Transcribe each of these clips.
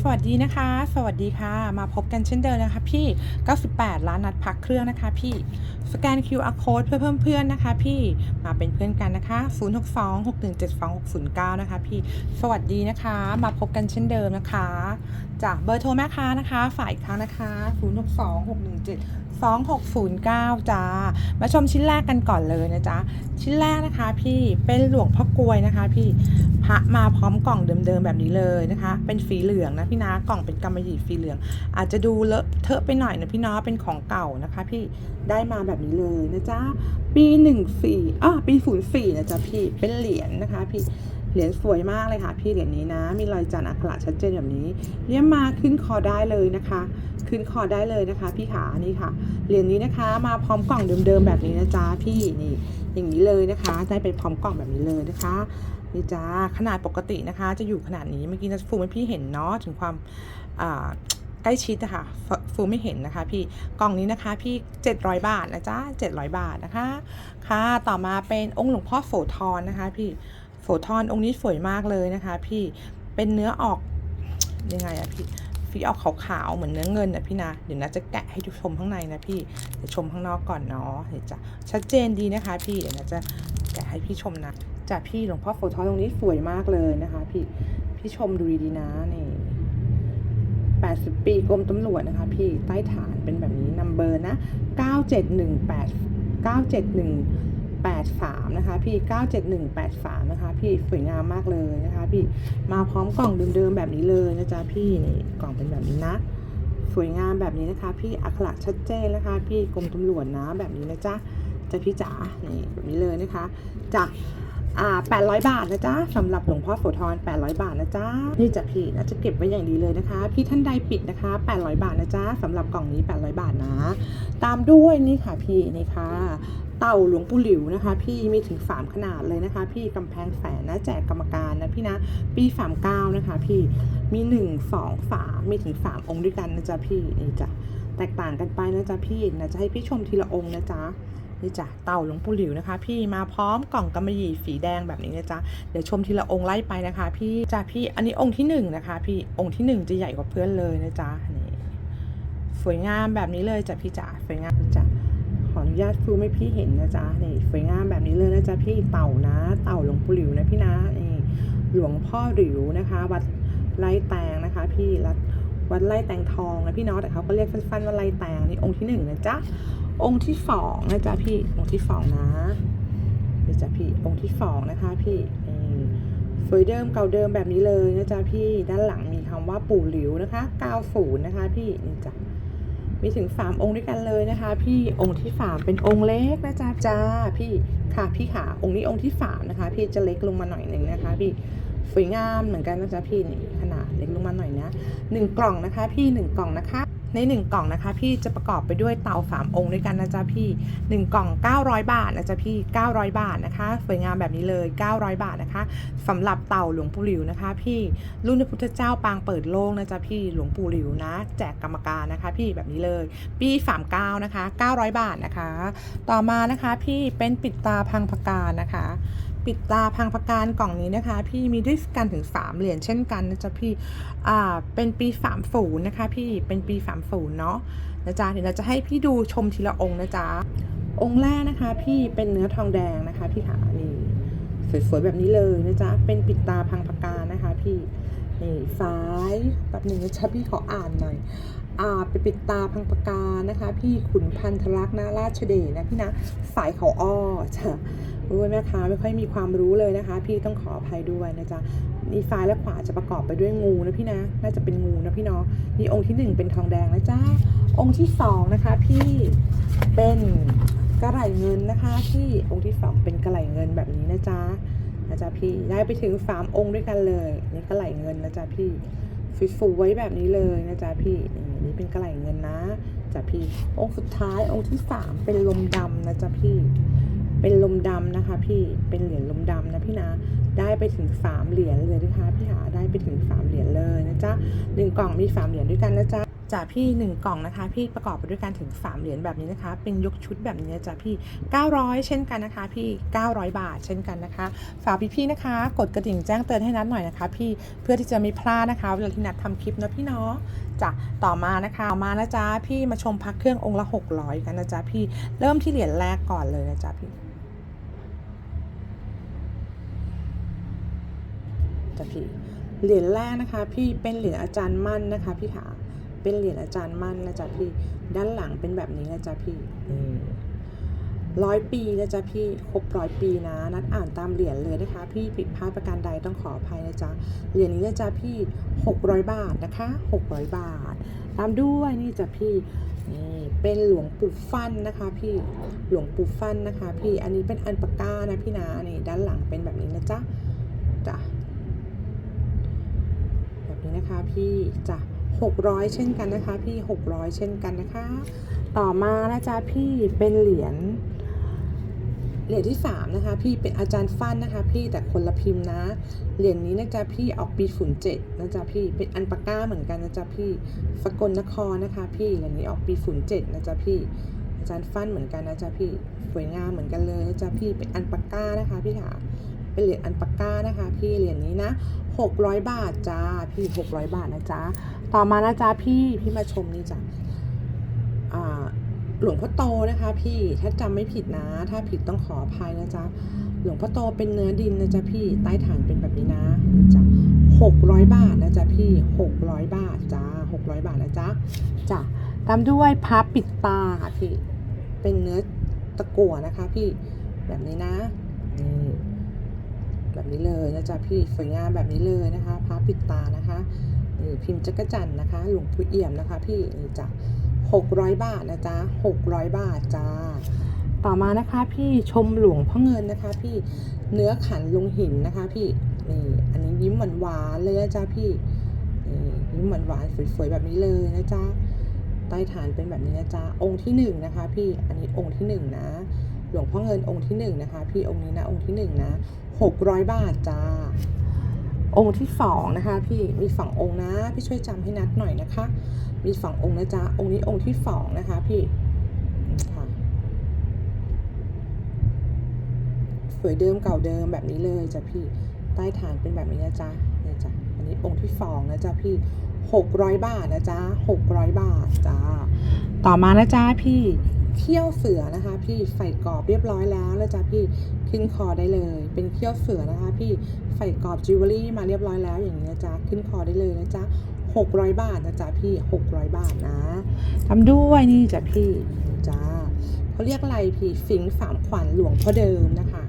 สวัสดีนะคะ สวัสดีค่ะ มาพบกันเช่นเดิมนะคะพี่ 98ร้านนัดพักเครื่องนะคะพี่ สแกน QR code เพื่อเพิ่มเพื่อนนะคะพี่ มาเป็นเพื่อนกันนะคะ 062 617 2609 นะคะพี่ สวัสดีนะคะ มาพบกันเช่นเดิมนะคะ จากเบอร์โทรแม่ค้านะคะ ฝ่ายอีกครั้งนะคะ 062 617 2609จ้ามาชมชิ้นแรกกันก่อนเลยนะจ๊ะชิ้นแรกนะคะ พี่เป็นหลวงพ่อกลวยนะคะ พี่พระมาพร้อมกล่องเดิมๆแบบนี้เลยนะคะ เป็นฝีเหลืองนะพี่นะกล่องเป็นกำมะหยี่ฝีเหลือง อาจจะดูเลอะเทอะไปหน่อยนะพี่นาะเป็นของเก่านะคะ พี่ได้มาแบบนี้เลยนะจ๊ะปีหนึ่งสี่อะปี ศูนย์สี่นะจ๊ะพี่เป็นเหรียญนะคะ พี่เหรียญสวยมากเลยค่ะ พี่เหรียญนี้นะ มีรอยจันทร์อักขระชัดเจนแบบนี้เรียมาขึ้นคอได้เลยนะคะ ขึ้นคอได้เลยนะคะ พี่ขานี่ค่ะ เหรียญนี้นะคะ มาพร้อมกล่องเดิมๆแบบนี้นะจ๊ะพี่นี่อย่างนี้เลยนะคะ ได้ไปพร้อมกล่องแบบนี้เลยนะคะนี่จ้าขนาดปกตินะคะ จะอยู่ขนาดนี้เมื่อกี้นะฟูให้พี่เห็นเนาะถึงความอ่า ใกล้ชิดนะคะฟฟูไม่เห็นนะคะพี่กล่องนี้นะคะพี่ 700 บาทนะจ๊ะ700 บาทนะคะค่ะต่อมาเป็นองค์หลวงพ่อโสธรนะคะพี่โสธรองค์นี้สวยมากเลยนะคะพี่เป็นเนื้อออกยังไงอะพี่พี่ออกขาวๆเหมือนเนื้อเงินอะพี่นะเดี๋ยวนะจะแกะให้ดูชมข้างในนะพี่เดี๋ยวชมข้างนอกก่อนเนาะเดี๋ยวจะชัดเจนดีนะคะ พี่เดี๋ยวนะจะแกะให้พี่ชมนะจากพี่หลวงพ่อโสธรตรงนี้สวยมากเลยนะคะ พี่พี่ชมดูดีๆนะนี่ 80 ปีกรมตำรวจนะคะพี่ใต้ฐานเป็นแบบนี้นัมเบอร์นะ9718 97183 นะคะพี่ 97183 นะคะพี่สวยงามมากเลยนะคะพี่มาพร้อมกล่องเดิมๆแบบนี้เลยนะจ๊ะพี่นี่กล่องเป็นแบบนี้นะสวยงามแบบนี้นะคะ พี่อักขระชัดเจนนะคะ พี่กรมตำรวจนะแบบนี้นะจ๊ะจะพี่จ๋านี่แบบนี้เลยนะคะจากอ่า 800 บาทนะจ๊ะสำหรับหลวงพ่อโสธร800 บาทนะจ๊ะนี่จะพี่นะจะเก็บไว้อย่างดีเลยนะคะ พี่ท่านใดปิดนะคะ 800 บาทนะจ๊ะสำหรับกล่องนี้ 800 บาทนะ ตามด้วยนี่ค่ะพี่นี่ค่ะเต่าหลวงปู่หลิวนะคะ พี่มีถึง 3 ขนาดเลยนะคะ พี่กำแพงแสนนะแจกกรรมการนะพี่นะปี 39 นะคะ พี่มี 1 2 3 มีถึง 3 องค์ด้วยกันนะจ๊ะพี่นี่จ้ะแตกต่างกันไปนะจ๊ะพี่นะจะให้พี่ชมทีละองค์นะจ๊ะ นี่จ้ะเต่าหลวงปู่หลิวนะคะ พี่มาพร้อมกล่องกำมะหยี่สีแดงแบบนี้นะจ๊ะเดี๋ยวชมทีละองค์ไล่ไปนะคะพี่จ้ะพี่อันนี้องค์ที่หนึ่งนะคะ พี่องค์ที่หนึ่งจะใหญ่กว่าเพื่อนเลยนะจ๊ะนี่สวยงามแบบนี้เลยจ้ะพี่จ๋าสวยงามจ้ะขออนุญาตฟูมให้พี่เห็นนะจ๊ะนี่สวยงามแบบนี้เลยนะจ๊ะพี่เต่านะ เต่าหลวงปู่หลิวนะพี่นะนี่หลวงพ่อหลิวนะคะ วัดไร่แตงนะคะ พี่วัดวัดไร่แตงทองนะพี่เนาะแต่เขาก็เรียกสั้นๆว่าไร่แตงนี่องค์ที่หนึ่งนะจ๊ะ องค์ที่สองนะจ๊ะพี่องค์ที่สองนะนี่จ๊ะพี่องค์ที่สองนะคะพี่สวยเดิมเก่าเดิมแบบนี้เลยนะจ๊ะพี่ด้านหลังมีคำว่าปู่หลิวนะคะ90นะคะ พี่นี่จ้ะมีถึงสามองค์ด้วยกันเลยนะคะ พี่องค์ที่สามเป็นองค์เล็กนะจ๊ะจ้าพี่ค่ะพี่ขาองค์นี้องค์ที่สามนะคะ พี่จะเล็กลงมาหน่อยหนึ่งนะคะ พี่สวยงามเหมือนกันนะจ๊ะพี่นี่ขนาดเล็กลงมาหน่อยนะหนึ่งกล่องนะคะ พี่หนึ่งกล่องนะคะ ในหนึ่งกล่องนะคะ พี่จะประกอบไปด้วยเตาสามองค์ด้วยกันนะจ๊ะพี่หนึ่งกล่อง 900 บาทนะจ๊ะพี่ 900 บาทนะคะ สวยงามแบบนี้เลย 900 บาทนะคะสำหรับเต่าหลวงปู่หลิวนะคะ พี่รุ่นพระพุทธเจ้าปางเปิดโล่งนะจ๊ะพี่หลวงปู่หลิวนะ แจกกรรมการนะคะ พี่แบบนี้เลย ปี39นะคะ900 บาทนะคะ ต่อมานะคะพี่เป็นปิดตาพังพกานะคะ ปิดตาพังพการกล่องนี้นะคะ พี่มีด้วยกันถึง 3 เหรียญเช่นกันนะจ๊ะพี่อ่าเป็นปี30นะคะ พี่เป็นปี30เนาะนะจ๊ะเดี๋ยวเราจะให้พี่ดูชมทีละองค์นะจ๊ะองค์แรกนะคะ พี่เป็นเนื้อทองแดงนะคะ พี่ขานี่สวยๆแบบนี้เลยนะจ๊ะเป็นปิดตาพังพการนะคะ พี่นี่ซ้ายแป๊บหนึ่งนะจ๊ะพี่ขออ่านหน่อยอ่าเป็นปิดตาพังพการนะคะ พี่ขุนพันธลักษณ์นาราชเดชนะพี่นะสายเขาอ้อจ้ะ รู้ไหมคะไม่ค่อยมีความรู้เลยนะคะ พี่ต้องขออภัยด้วยนะจ๊ะนี่ซ้ายและขวาจะประกอบไปด้วยงูนะพี่นะ น่าจะเป็นงูนะพี่เนาะนี่องค์ที่หนึ่งเป็นทองแดงนะจ๊ะองค์ที่สองนะคะพี่เป็นกระไหลเงินนะคะพี่องค์ที่สองเป็นกระไหลเงินแบบนี้นะจ๊ะนะจ๊ะพี่ได้ไปถึงสามองค์ด้วยกันเลยนี่กระไหลเงินนะจ๊ะพี่ฟูไว้แบบนี้เลยนะจ๊ะพี่นี่นี่เป็นกระไหลเงินนะจ๊ะพี่องค์สุดท้ายองค์ที่สามเป็นลมดำนะจ๊ะพี่ เป็นลมดำนะคะ พี่เป็นเหรียญลมดำนะพี่นะได้ไปถึงสามเหรียญเลยนะคะพี่หาได้ไปถึงสามเหรียญเลยนะจ๊ะหนึ่งกล่องมีสามเหรียญด้วยกันนะจ๊ะจ้ะพี่หนึ่งกล่องนะคะ พี่ประกอบไปด้วยกันถึง 3 เหรียญแบบนี้นะคะ เป็นยกชุดแบบนี้จ้ะพี่ 900 เช่นกันนะคะ พี่ 900 บาท เช่นกันนะคะฝากพี่ๆนะคะ กดกระดิ่งแจ้งเตือนให้นัดหน่อยนะคะ พี่เพื่อที่จะไม่พลาดนะคะเวลาที่นัดทำคลิปนะพี่เนาะจ้ะต่อมานะคะต่อมานะจ๊ะพี่มาชมพักเครื่ององค์ละ 600 กันนะจ๊ะพี่เริ่มที่เหรียญแรกก่อนเลยนะจ๊ะพี่ จ้ะพี่เหรียญแรกนะคะ พี่เป็นเหรียญอาจารย์มั่นนะคะ พี่ขาเป็นเหรียญอาจารย์มั่นนะจ๊ะพี่ ด้านหลังเป็นแบบนี้นะจ๊ะพี่ร้อยปีนะจ๊ะพี่ครบร้อยปีนะ นัดอ่านตามเหรียญเลยนะคะ พี่ผิดพลาดประการใดต้องขออภัยนะจ๊ะเหรียญนี้นะจ๊ะพี่600บาทนะคะ600บาท ตามด้วยนี่จ้ะพี่นี่เป็นหลวงปู่ฟันนะคะพี่หลวงปู่ฟันนะคะ พี่อันนี้เป็นอันปากก้านะพี่นะนี่ด้านหลังเป็นแบบนี้นะจ๊ะจ้ะแบบ นะคะพี่จ้ะ600 เช่นกันนะคะ พี่ 600 เช่นกันนะคะ ต่อมานะจ๊ะพี่เป็นเหรียญเหรียญที่ 3 นะคะ พี่เป็นอาจารย์ฟันนะคะ พี่แต่คนละพิมพ์นะ เหรียญนี้นะจ๊ะพี่ออกปีฝุ่นเจ็ดนะจ๊ะพี่เป็นอันปาก้าเหมือนกันนะจ๊ะพี่สกลนครนะคะ พี่เหรียญนี้ออกปีฝุ่นเจ็ดนะจ๊ะพี่ อาจารย์ฟันเหมือนกันนะจ๊ะพี่สวยงามเหมือนกันเลยนะจ๊ะพี่เป็นอันปาก้านะคะ พี่ค่ะเป็นเหรียญอันปาก้านะคะ พี่เหรียญนี้นะ 600 บาทจ้าพี่600 บาทนะจ๊ะต่อมานะจ๊ะพี่พี่มาชมนี่จ้ะอ่าหลวงพ่อโตนะคะพี่ถ้าจำไม่ผิดนะ ถ้าผิดต้องขออภัยนะจ๊ะหลวงพ่อโตเป็นเนื้อดินนะจ๊ะพี่ใต้ฐานเป็นแบบนี้นะนี่จ้ะหกร้อยบาทนะจ๊ะพี่หกร้อยบาทจ้าหกร้อยบาทนะจ๊ะจ้ะตามด้วยพับปิดตาค่ะพี่เป็นเนื้อตะกั่วนะคะพี่แบบนี้นะนี่ แบบนี้เลยนะจ๊ะพี่สวยงามแบบนี้เลยนะคะพับปิดตานะคะนี่พิมพ์จักรจันนะคะ หลวงปู่เอี่ยมนะคะ พี่นี่จ้ะ600บาทนะจ๊ะ600บาทจ้าต่อมานะคะพี่ชมหลวงพ่อเงินนะคะ พี่เนื้อขันลงหินนะคะ พี่นี่อันนี้ยิ้มหวานๆเลยนะจ๊ะพี่นี่ยิ้มหวานๆสวยๆแบบนี้เลยนะจ๊ะใต้ฐานเป็นแบบนี้นะจ๊ะองค์ที่หนึ่งนะคะ พี่อันนี้องค์ที่หนึ่งนะ หลวงพ่อเงินองค์ที่หนึ่งนะคะ พี่องค์นี้นะองค์ที่หนึ่งนะ600 บาทจ้า องค์ที่สองนะคะ พี่มีสององค์นะ พี่ช่วยจำให้นัดหน่อยนะคะ มีสององค์นะจ๊ะองค์นี้องค์ที่สองนะคะ พี่ค่ะสวยเดิมเก่าเดิมแบบนี้เลยจ้ะพี่ใต้ฐานเป็นแบบนี้นะจ๊ะนี่จ้ะอันนี้องค์ที่สองนะจ๊ะพี่หกร้อยบาทนะจ๊ะหกร้อยบาทจ้าต่อมานะจ๊ะพี่ เขี้ยวเสือนะคะ พี่ใส่กรอบเรียบร้อยแล้วนะจ๊ะพี่ขึ้นคอได้เลย เป็นเขี้ยวเสือนะคะ พี่ใส่กรอบจิวเวลรี่มาเรียบร้อยแล้วอย่างนี้นะจ๊ะขึ้นคอได้เลยนะจ๊ะ600 บาทนะจ๊ะพี่ 600 บาทนะทำด้วยนี่จ้ะพี่จ้าเขาเรียกอะไรพี่ฟิงสามขวัญหลวงพ่อเดิมนะคะ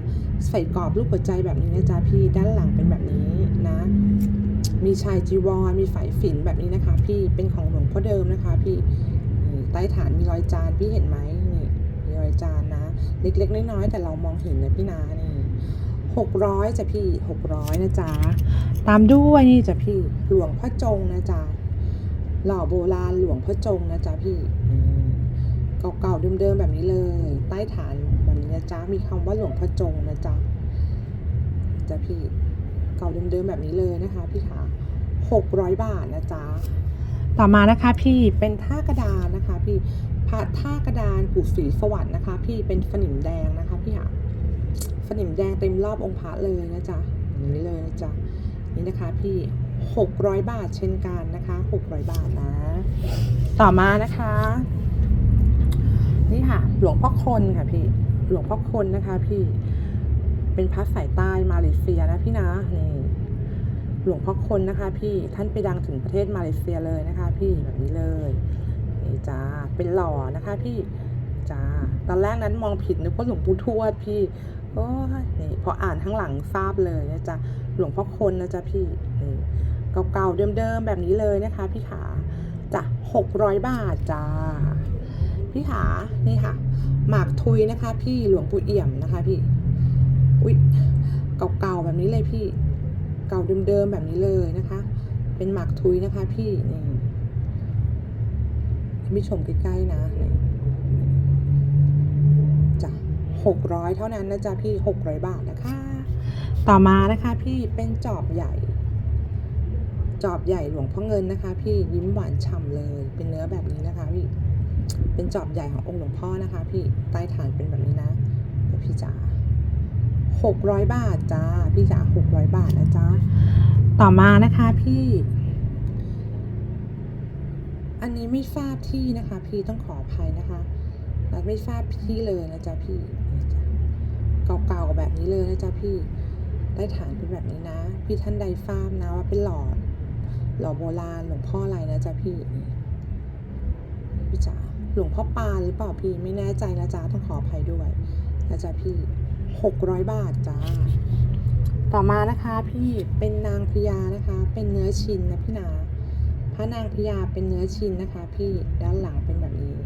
ใส่กรอบรูปหัวใจแบบนี้นะจ๊ะพี่ด้านหลังเป็นแบบนี้นะ มีชายจีวรมีฝายฝิ่นแบบนี้นะคะ พี่เป็นของหลวงพ่อเดิมนะคะ พี่ใต้ฐานมีรอยจานพี่เห็นไหม อยจานนะ เล็ก ๆ น้อยๆแต่เรามองเห็นนะพี่นานี่หกร้อยจ้ะพี่หกร้อยนะจ๊ะตามด้วยนี่จ้ะพี่หลวงพ่อจงนะจ๊ะหล่อโบราณหลวงพ่อจงนะจ๊ะพี่เก่าๆเดิมๆแบบนี้เลย ใต้ฐานแบบนี้นะจ๊ะมีคำว่าหลวงพ่อจงนะจ๊ะจ้ะพี่เก่าเดิมๆแบบนี้เลยนะคะ พี่ขาหกร้อยบาทนะจ๊ะต่อมานะคะพี่เป็นท่ากระดานนะคะ พี่ พระท่ากระดานกุศรีสวรรค์นะคะ พี่เป็นฝนิมแดงนะคะพี่ขาฝนิมแดงเต็มรอบองค์พระเลยนะจ๊ะอย่างนี้เลยนะจ๊ะนี่นะคะพี่600บาทเช่นกันนะคะ600บาทนะ ต่อมานะคะ นี่ค่ะ หลวงพ่อคนค่ะพี่หลวงพ่อคนนะคะ พี่เป็นพระสายใต้มาเลเซียนะพี่นะนี่หลวงพ่อคนนะคะ พี่ท่านไปดังถึงประเทศมาเลเซียเลยนะคะ พี่แบบนี้เลย จ้าเป็นหล่อนะคะพี่จ้าตอนแรกนั้นมองผิดนึกว่าหลวงปู่ทวดพี่โอ้นี่พออ่านข้างหลังทราบเลยนะจ๊ะหลวงพ่อคนนะจ๊ะพี่นี่เก่าๆเดิมๆแบบนี้เลยนะคะ พี่ขาจ้ะหกร้อยบาทจ้าพี่ขานี่ค่ะ หมากทุยนะคะ พี่หลวงปู่เอี่ยมนะคะ พี่อุ๊ยเก่าๆแบบนี้เลยพี่ เก่าเดิมๆแบบนี้เลยนะคะ เป็นหมากทุยนะคะ พี่นี่ พี่ชมใกล้ๆนะจ้ะหกร้อยเท่านั้นนะจ๊ะพี่หกร้อยบาทนะคะ ต่อมานะคะพี่เป็นจอบใหญ่ จอบใหญ่หลวงพ่อเงินนะคะ พี่ยิ้มหวานฉ่ำเลย เป็นเนื้อแบบนี้นะคะพี่ เป็นจอบใหญ่ขององค์หลวงพ่อนะคะ พี่ใต้ฐานเป็นแบบนี้นะพี่จ๋าหกร้อยบาทจ้าพี่จ๋าหกร้อยบาทนะจ๊ะต่อมานะคะพี่ อันนี้ไม่ทราบที่นะคะ พี่ต้องขออภัยนะคะเราไม่ทราบที่เลยนะจ๊ะพี่เก่าๆแบบนี้เลยนะจ๊ะพี่ใต้ฐานเป็นแบบนี้นะ พี่ท่านใดทราบนะว่าเป็นหลอดหล่อโบราณหลวงพ่ออะไรนะจ๊ะพี่นี่พี่จ๋าหลวงพ่อปานหรือเปล่าพี่ไม่แน่ใจนะจ๊ะต้องขออภัยด้วยนะจ๊ะพี่หกร้อยบาทจ้าต่อมานะคะพี่เป็นนางพญานะคะ เป็นเนื้อชิ้นนะพี่นา พระนางพญาเป็นเนื้อชิ้นนะคะ พี่ด้านหลังเป็นแบบนี้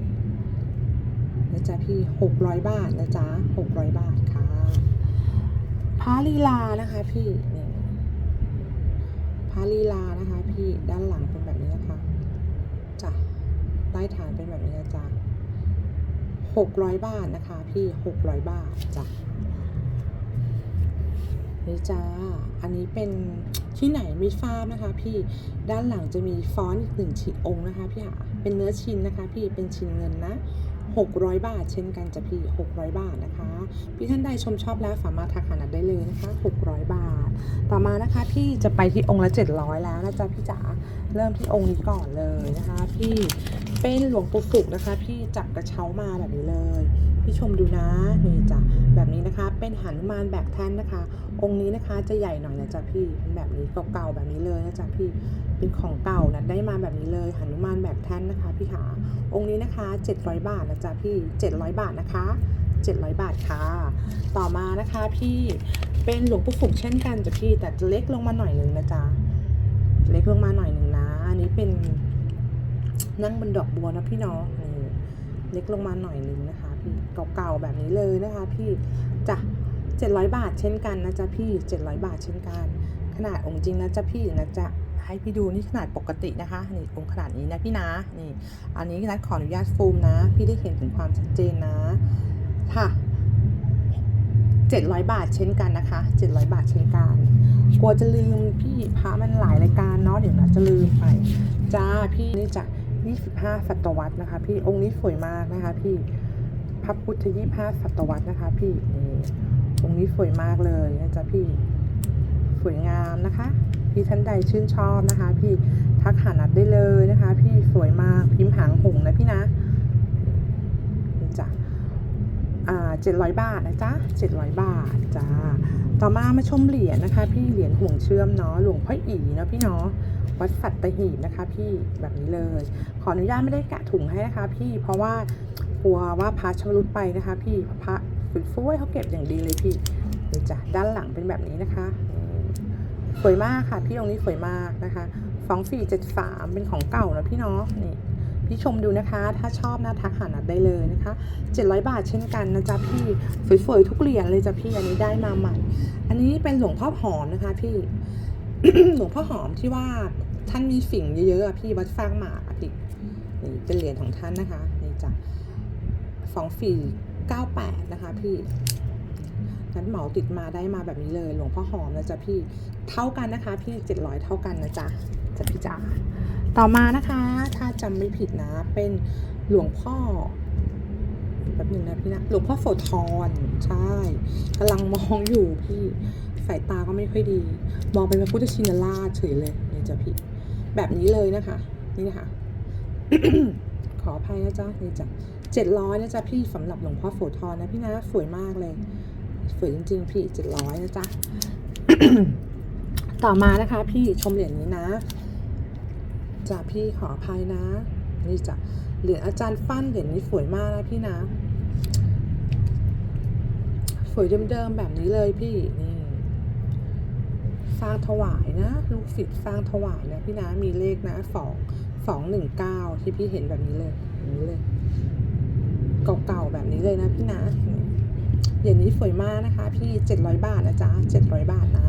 นะจ๊ะพี่หกร้อยบาทนะจ๊ะหกร้อยบาทค่ะพระลีลานะคะพี่นี่พระลีลานะคะ พี่ด้านหลังเป็นแบบนี้นะคะจ้ะใต้ฐานเป็นแบบนี้นะจ๊ะหกร้อยบาทนะคะ พี่หกร้อยบาทจ้ะ นี่จ้า อันนี้เป็นที่ไหนไม่ทราบนะคะ พี่ ด้านหลังจะมีฟอนต์อีกหนึ่งชิ้นองค์นะคะพี่หาเป็นเนื้อชิ้นนะคะ พี่ เป็นชิ้นเงินนะ600 บาท เช่นกันจ้ะพี่ 600 บาทนะคะ พี่ท่านใดชมชอบแล้วสามารถทักหานัดได้เลยนะคะ 600 บาท ต่อมานะคะพี่จะไปที่องค์ละ 700 แล้วนะจ๊ะพี่จ๋า เริ่มที่องค์นี้ก่อนเลยนะคะ พี่ เป็นหลวงปู่ฝุกนะคะ พี่จับกระเช้ามาแบบนี้เลย พี่ชมดูนะนี่จ้ะแบบนี้นะคะ เป็นหันุมานแบกแท่นนะคะ องค์นี้นะคะจะใหญ่หน่อยนะจ๊ะพี่เป็นแบบนี้เก่าๆแบบนี้เลยนะจ๊ะพี่เป็นของเก่านะได้มาแบบนี้เลยหันุมานแบกแท่นนะคะพี่ขาองค์นี้นะคะ 700 บาทนะจ๊ะพี่ 700 บาทนะคะ 700 บาทค่ะ ต่อมานะคะพี่เป็นหลวงปู่ฝุกเช่นกันจ้ะพี่แต่จะเล็กลงมาหน่อยหนึ่งนะจ๊ะเล็กลงมาหน่อยหนึ่งนะ อันนี้เป็นนั่งบนดอกบัวนะพี่นาะนี่เล็กลงมาหน่อยหนึ่งนะคะ เก่าๆแบบนี้เลยนะคะพี่จ้ะ700 บาทเช่นกันนะจ๊ะพี่ 700 บาทเช่นกัน ขนาดองค์จริงนะจ๊ะพี่นะจ๊ะให้พี่ดูนี่ขนาดปกตินะคะนี่องค์ขนาดนี้นะพี่นะนี่อันนี้นัดขออนุญาตฟูมนะ พี่ได้เห็นถึงความชัดเจนนะค่ะ700 บาทเช่นกันนะคะ 700 บาทเช่นกัน กลัวจะลืมพี่พระมันหลายรายการเนาะเดี๋ยวนะจะลืมไป จ้าพี่นี่จ้ะ25 ศตวรรษนะคะ พี่องค์นี้สวยมากนะคะ พี่ พระพุทธ25ศตวรรษนะคะ พี่นี่ตรงนี้สวยมากเลยนะจ๊ะพี่สวยงามนะคะ พี่ท่านใดชื่นชอบนะคะ พี่ทักหานัดได้เลยนะคะ พี่สวยมากพิมพ์หางหงนะพี่นะจ้ะอ่าเจ็ดร้อยบาทนะจ๊ะเจ็ดร้อยบาทจ้าต่อมามาชมเหรียญนะคะ พี่เหรียญห่วงเชื่อมเนาะหลวงพ่ออีเนาะพี่เนาะ วัดสัตหีบนะคะ พี่แบบนี้เลย ขออนุญาตไม่ได้แกะถุงให้นะคะ พี่เพราะว่ากลัวว่าพระชำรุดไปนะคะ พี่พระฟุ้ยๆเขาเก็บอย่างดีเลยพี่นี่จ้ะด้านหลังเป็นแบบนี้นะคะ สวยมากค่ะ พี่องค์นี้สวยมากนะคะสองสี่เจ็ดสามเป็นของเก่านะพี่เนาะนี่พี่ชมดูนะคะ ถ้าชอบนะทักหานัดได้เลยนะคะ700บาทเช่นกันนะจ๊ะพี่สวยๆทุกเหรียญเลยจ้ะพี่อันนี้ได้มาใหม่ อันนี้เป็นหลวงพ่อหอมนะคะ พี่หลวงพ่อหอมที่ว่า ท่านมีสิ่งเยอะๆอะพี่วัดฟางหมากอะพี่นี่เป็นเหรียญของท่านนะคะนี่จ้ะสองสี่เก้าแปดนะคะพี่นั้นเหมาติดมาได้มาแบบนี้เลยหลวงพ่อหอมนะจ๊ะพี่เท่ากันนะคะ พี่เจ็ดร้อยเท่ากันนะจ๊ะจ๊ะพี่จ๋าต่อมานะคะ ถ้าจำไม่ผิดนะ เป็นหลวงพ่อแป๊บนึงนะพี่นะหลวงพ่อโสธรใช่กำลังมองอยู่พี่สายตาก็ไม่ค่อยดี มองเป็นพระพุทธชินราชเฉยเลยนี่จ้ะพี่ แบบนี้เลยนะคะ นี่นะคะ ขออภัยนะจ๊ะนี่จ้ะเจ็ดร้อยนะจ๊ะพี่สำหรับหลวงพ่อโสธรนะพี่นะสวยมากเลยสวยจริงๆพี่เจ็ดร้อยนะจ๊ะต่อมานะคะ พี่ชมเหรียญนี้นะจ้ะพี่ขออภัยนะ นี่จ้ะเหรียญอาจารย์ฟั่นเหรียญนี้สวยมากนะพี่นะสวยเดิมๆแบบนี้เลยพี่นี่ สร้างถวายนะ ลูกศิษย์สร้างถวายนะพี่นะมีเลขนะสองสองหนึ่งเก้าที่พี่เห็นแบบนี้เลยอย่างนี้เลยเก่าๆแบบนี้เลยนะพี่นะนี่เหรียญนี้สวยมากนะคะ พี่700บาทนะจ๊ะ700บาทนะ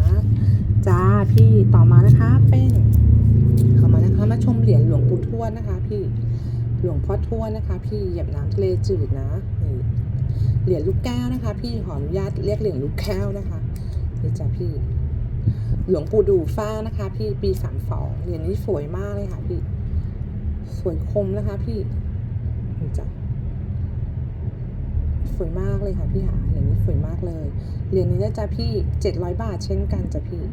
จ้าพี่ต่อมานะคะเป็นเข้ามานะคะมาชมเหรียญหลวงปู่ทวดนะคะ พี่หลวงพ่อทวดนะคะ พี่เหยียบน้ำทะเลจืดนะนี่เหรียญลูกแก้วนะคะ พี่ขออนุญาตเรียกเหรียญลูกแก้วนะคะนี่จ้ะพี่ หลวงปู่ดูฟ้านะคะ พี่ปีสามสองเหรียญนี้สวยมากเลยค่ะ พี่ สวยคมนะคะ พี่จ้ะสวยมากเลยค่ะพี่หาเหรียญนี้สวยมากเลยเหรียญนี้นะจ๊ะพี่เจ็ดร้อยบาทเช่นกันจ้ะพี่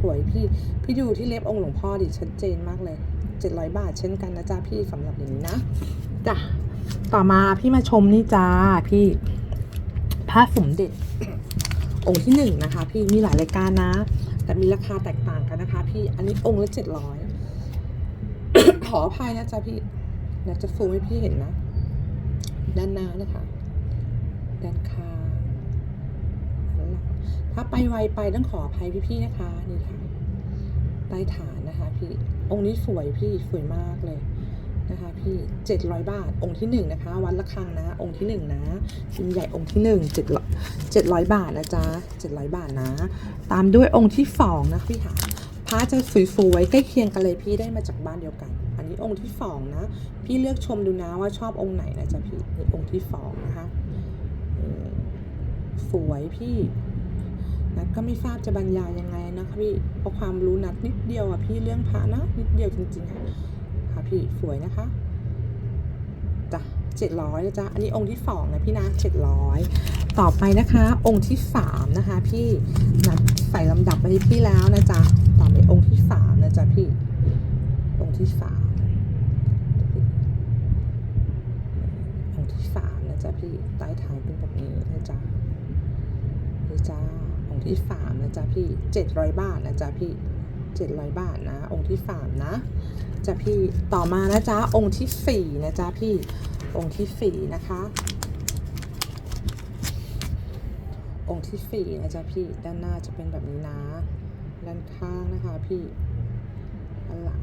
สวยพี่ พี่ดูที่เล็บองค์หลวงพ่อดิชัดเจนมากเลยเจ็ดร้อยบาทเช่นกันนะจ๊ะพี่สำหรับเหรียญนี้นะจ้ะต่อมาพี่มาชมนี่จ้าพี่พระสมเด็จองค์ที่หนึ่งนะคะ พี่มีหลายรายการนะ แต่มีราคาแตกต่างกันนะคะ พี่อันนี้องค์ละเจ็ดร้อยขออภัยนะจ๊ะพี่นะจะฟูให้พี่เห็นนะ ด้านหน้านะคะด้านข้านหลังถ้าไปไวไปต้องขออภัยพี่ๆนะคะนี่ค่ะใต้ฐานนะคะ พี่องค์นี้สวยพี่สวยมากเลย นะคะพี่เจ็ดร้อยบาท องค์ที่หนึ่งนะคะ วัดละคังนะ องค์ที่หนึ่งนะพิมพ์ใหญ่องค์ที่หนึ่งเจ็ดร้อยเจ็ดร้อยบาทนะจ๊ะเจ็ดร้อยบาทนะ ตามด้วยองค์ที่สองนะพี่ค่ะพระจะสวยๆใกล้เคียงกันเลยพี่ได้มาจากบ้านเดียวกัน อันนี้องค์ที่สองนะ พี่เลือกชมดูนะว่าชอบองค์ไหนนะจ๊ะพี่นี่องค์ที่สองนะคะสวยพี่นัดก็ไม่ทราบจะบรรยายยังไงนะคะพี่เพราะความรู้นัดนิดเดียวอะพี่เรื่องพระนะนิดเดียวจริงๆค่ะ คะพี่สวยนะคะจ้ะเจ็ดร้อยนะจ๊ะอันนี้องค์ที่สองนะพี่นะเจ็ดร้อยต่อไปนะคะ องค์ที่สามนะคะพี่นัดใส่ลำดับไปที่พี่แล้วนะจ๊ะต่อไปองค์ที่สามนะจ๊ะพี่องค์ที่สามองค์ที่สามนะจ๊ะพี่ใต้ฐานเป็นแบบนี้นะจ๊ะนี่จ้าองค์ที่สามนะจ๊ะพี่เจ็ดร้อยบาทนะจ๊ะพี่เจ็ดร้อยบาทนะ องค์ที่สามนะ จ๊ะพี่ต่อมานะจ๊ะองค์ที่สี่นะจ๊ะพี่องค์ที่สี่นะคะ องค์ที่สี่นะจ๊ะพี่ด้านหน้าจะเป็นแบบนี้นะด้านข้างนะคะพี่ด้านหลัง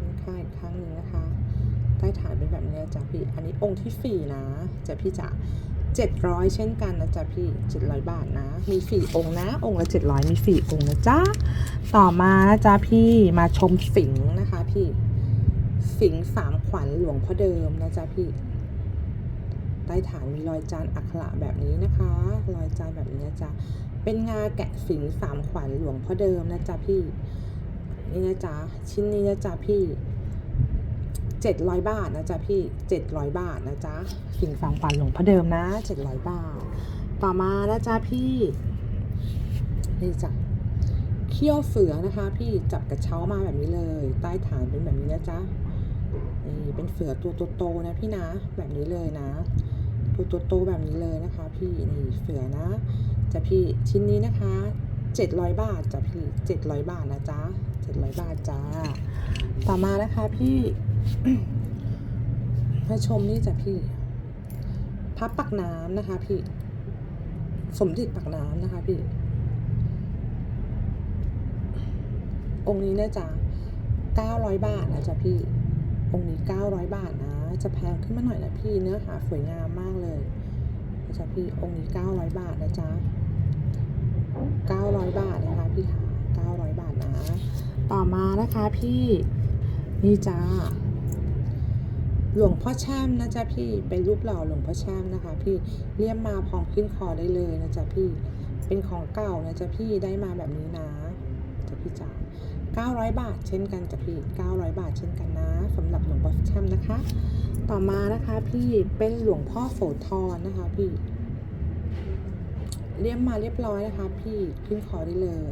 ด้านข้างอีกข้างหนึ่งนะคะใต้ฐานเป็นแบบนี้จ๊ะพี่ อันนี้องค์ที่สี่นะจ๊ะพี่จ๋า เจ็ดร้อยเช่นกันนะจ๊ะพี่เจ็ดร้อยบาทนะ มีสี่องค์นะ องค์ละเจ็ดร้อยมีสี่องค์นะจ๊ะ ต่อมานะจ๊ะพี่มาชมสิงห์นะคะพี่ สิงห์สามขวัญหลวงพ่อเดิมนะจ๊ะพี่ ใต้ฐานมีรอยจานอักขระแบบนี้นะคะ รอยจานแบบนี้นะจ๊ะ เป็นงาแกะสิงห์สามขวัญหลวงพ่อเดิมนะจ๊ะพี่ นี่นะจ๊ะ ชิ้นนี้นะจ๊ะพี่ เจ็ดร้อยบาทนะจ๊ะพี่เจ็ดร้อยบาทนะจ๊ะสิ่งห์สามขวัญหลวงพ่อเดิมนะเจ็ดร้อยบาท ต่อมานะจ๊ะพี่นี่จ้ะเขี้ยวเสือนะคะ พี่จับกระเช้ามาแบบนี้เลย ใต้ฐานเป็นแบบนี้นะจ๊ะนี่เป็นเสือตัวโตๆนะพี่นะแบบนี้เลยนะ ตัวโตๆแบบนี้เลยนะคะ พี่นี่เสือนะจะพี่ชิ้นนี้นะคะเจ็ดร้อยบาทจ้ะพี่เจ็ดร้อยบาทนะจ๊ะเจ็ดร้อยบาทจ้า ต่อมานะคะพี่ มาชมนี่จ้ะพี่ พับปักน้ำนะคะ พี่ สมเด็จปักน้ำนะคะ พี่ องค์นี้นะจ๊ะเก้าร้อยบาทนะจ๊ะพี่ องค์นี้เก้าร้อยบาทนะ จะแพงขึ้นมาหน่อยนะพี่เนื้อหาสวยงามมากเลยนะจ๊ะพี่ องค์นี้เก้าร้อยบาทนะจ๊ะเก้าร้อยบาทนะคะพี่ขาเก้าร้อยบาทนะ ต่อมานะคะพี่ นี่จ้า หลวงพ่อแช่มนะจ๊ะพี่เป็นรูปหล่อหลวงพ่อแช่มนะคะ พี่เลี่ยมมาพร้อมขึ้นคอได้เลยนะจ๊ะพี่เป็นของเก่านะจ๊ะพี่ได้มาแบบนี้นะจ๊ะพี่จ๋า900 บาทเช่นกันจ้ะพี่ 900 บาทเช่นกันนะสำหรับหลวงพ่อแช่มนะคะ ต่อมานะคะพี่เป็นหลวงพ่อโสธรนะคะพี่เลี่ยมมาเรียบร้อยนะคะ พี่ขึ้นคอได้เลย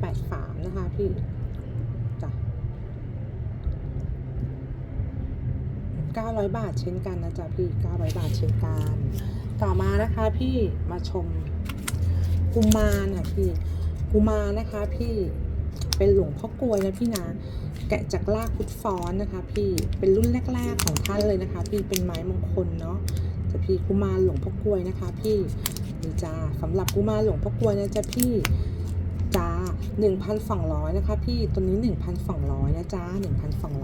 แปดสามนะคะพี่จ้ะ 900 บาทเช่นกันนะจ๊ะพี่ 900 บาทเช่นกัน ต่อมานะคะพี่มาชมกุมารน่ะพี่กุมารนะคะพี่เป็นหลวงพ่อกลวยนะพี่นะแกะจากลากพุทธฟ้อนนะคะ พี่เป็นรุ่นแรก ๆของท่านเลยนะคะ พี่เป็นไม้มงคลเนาะจะพี่กุมารหลวงพ่อกลวยนะคะ พี่นี่จ้าสำหรับกุมารหลวงพ่อกลวยนะจ๊ะพี่ 1,200นะคะพี่ตัวนี้ 1,200นะจ้า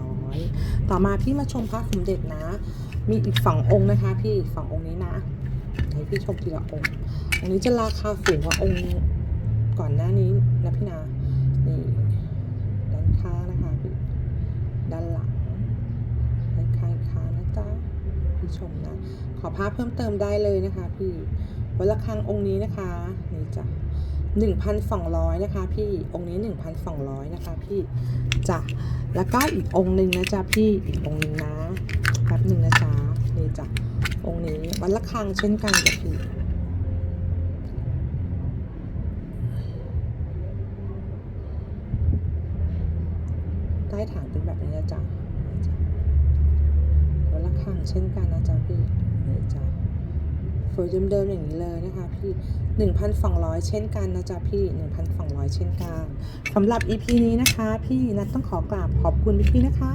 1,200 ต่อมาพี่มาชมพระสมเด็จนะ มีอีกสององค์นะคะ พี่สององค์นี้นะให้พี่ชมทีละองค์องค์นี้จะราคาสูงกว่าองค์ก่อนหน้านี้นะพี่นานี่ด้านข้างนะคะพี่ด้านหลังด้านข้างข้างนะจ๊ะพี่ชมนะ ขอภาพเพิ่มเติมได้เลยนะคะ พี่วัดระฆังองค์นี้นะคะนี่จ้ะ 1,200 นะคะพี่องค์นี้ 1,200 นะคะพี่จ้ะแล้วก็อีกองค์หนึ่งนะจ๊ะพี่อีกองค์หนึ่งนะแป๊บหนึ่งนะจ๊ะนี่จ้ะองค์นี้วันละครังเช่นกันจ้ะพี่ใต้ฐานเป็นแบบนี้นะจ๊ะนี่จ้ะวันละครังเช่นกันนะจ๊ะพี่นี่จ้ะ สวยเดิมๆอย่างนี้เลยนะคะพี่1,200 เช่นกันนะจ๊ะพี่ 1,200 เช่นกันสำหรับ EP นี้นะคะ พี่นัทต้องขอกราบขอบคุณพี่ๆนะคะ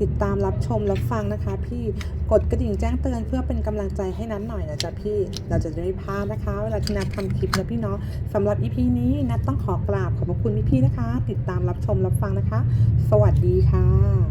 ติดตามรับชมรับฟังนะคะ พี่กดกระดิ่งแจ้งเตือนเพื่อเป็นกำลังใจให้นัทหน่อยนะจ๊ะพี่เราจะได้ไม่พลาดนะคะ เวลาที่นัททำคลิปนะพี่เนาะสำหรับ EP นี้นัทต้องขอกราบขอบคุณพี่ๆนะคะ ติดตามรับชมรับฟังนะคะ สวัสดีค่ะ